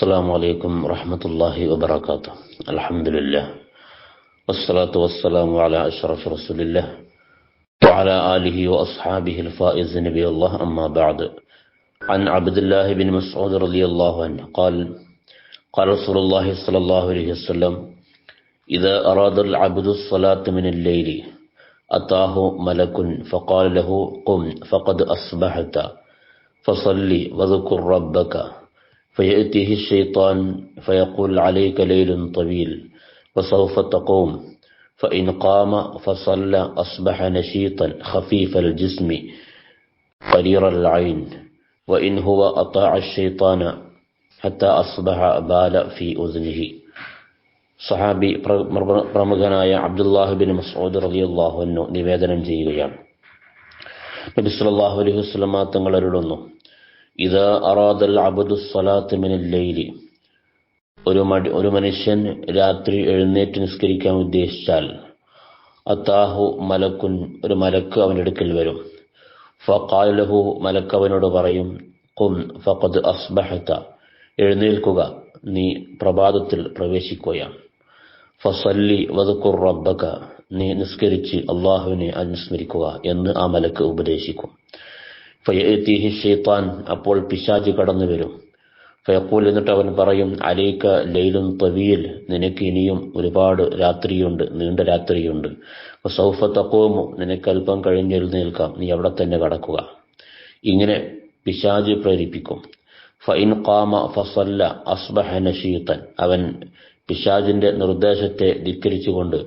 السلام عليكم ورحمة الله وبركاته. الحمد لله. والصلاة والسلام على أشرف رسول الله وعلى آله وأصحابه الفائز نبي الله. أما بعد عن عبد الله بن مسعود رضي الله عنه قال قال رسول الله صلى الله عليه وسلم إذا أراد العبد الصلاة من الليل أتاه ملك فقال له قم فقد أصبحت فصلي وذكر ربك. فيأتيه الشيطان فيقول عليك ليل طويل وسوف تقوم فإن قام فصلى أصبح نشيطا خفيف الجسم قرير العين وإن هو أطاع الشيطان حتى أصبح بال في أذنه സഹാബി പ്രമുഖനായ അബ്ദുല്ലാഹു ബിൻ മസൂദ് റളിയല്ലാഹു അൻഹു നിവേദനം ചെയ്യുകയാണ് നബി സല്ലല്ലാഹു അലൈഹി വസല്ലമ തങ്ങൾ അരുളുന്നു മിനൽ ലൈലി. ഒരു ഒരു മനുഷ്യൻ രാത്രി എഴുന്നേറ്റ് നിസ്കരിക്കാൻ ഉദ്ദേശിച്ചാൽ അത്താഹു മലക്കുൻ ഒരു മലക്ക് അവന്റെ അടുക്കൽ വരും. ഫഖാലഹു മലക്ക് അവനോട് പറയും കും ഫഖദ് അസ്ബഹത. എഴുന്നേൽക്കുക. നീ പ്രഭാതത്തിൽ പ്രവേശിക്കുകയാണ്. ഫസല്ലി വദക്കുർ റബ്ബക. നീ നിസ്കരിച്ച് അള്ളാഹുവിനെ അനുസ്മരിക്കുക എന്ന് ആ മലക്ക് ഉപദേശിക്കും. ഫയത്തീഹി ഷെയ്ത്താൻ അപ്പോൾ പിശാജ് കടന്നു വരും ഫയക്കൂൽ എന്നിട്ട് അവൻ പറയും അലൈക്ക ലൈലും തവീൽ നിനക്ക് ഇനിയും ഒരുപാട് രാത്രിയുണ്ട് നീണ്ട രാത്രിയുണ്ട്. സൗഫ തക്കോമു നിനക്ക് അല്പം കഴിഞ്ഞെഴുന്നേൽക്കാം നീ അവിടെ തന്നെ കടക്കുക. ഇങ്ങനെ പിശാജ് പ്രേരിപ്പിക്കും. ഫൈൻ കാമ ഫസല്ല അസ്ബഹ നഷീത്തൻ അവൻ പിശാജിന്റെ നിർദ്ദേശത്തെ ധിക്കരിച്ചുകൊണ്ട്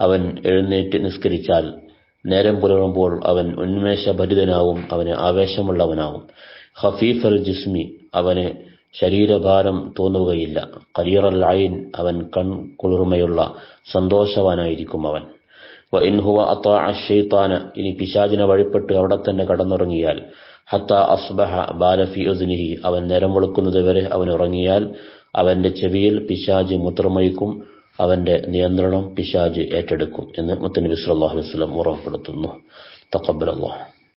അവൻ എഴുന്നേറ്റ് നിസ്കരിച്ചാൽ നേരം പുലരുമ്പോൾ അവൻ ഉന്മേഷഭരിതനാവും അവന് ആവേശമുള്ളവനാവും. ഹഫീഫൽ ജിസ്മി അവന് ശരീരഭാരം തോന്നുകയില്ല. കരിയറൽ ഐൻ അവൻ കൺ കുളിർമയുള്ള സന്തോഷവാനായിരിക്കും അവൻ. വ ഇൻഹുവ അത്ത ഷെയ്ത്താന ഇനി പിശാചിനെ വഴിപ്പെട്ട് അവിടെ തന്നെ കടന്നുറങ്ങിയാൽ ഹത്ത അസ്ബഹ ബാലഫി ഉസ്നിഹി അവൻ നേരം വെളുക്കുന്നത് വരെ അവൻ ഉറങ്ങിയാൽ അവന്റെ ചെവിയിൽ പിശാജ് മുത്രമയിക്കും അവന്റെ നിയന്ത്രണം പിശാജ് ഏറ്റെടുക്കും എന്ന് മുത്തനബി സല്ലല്ലാഹു അലൈഹി വസല്ലം ഉറപ്പെടുത്തുന്നു തഖബ്ബലല്ലാഹ്.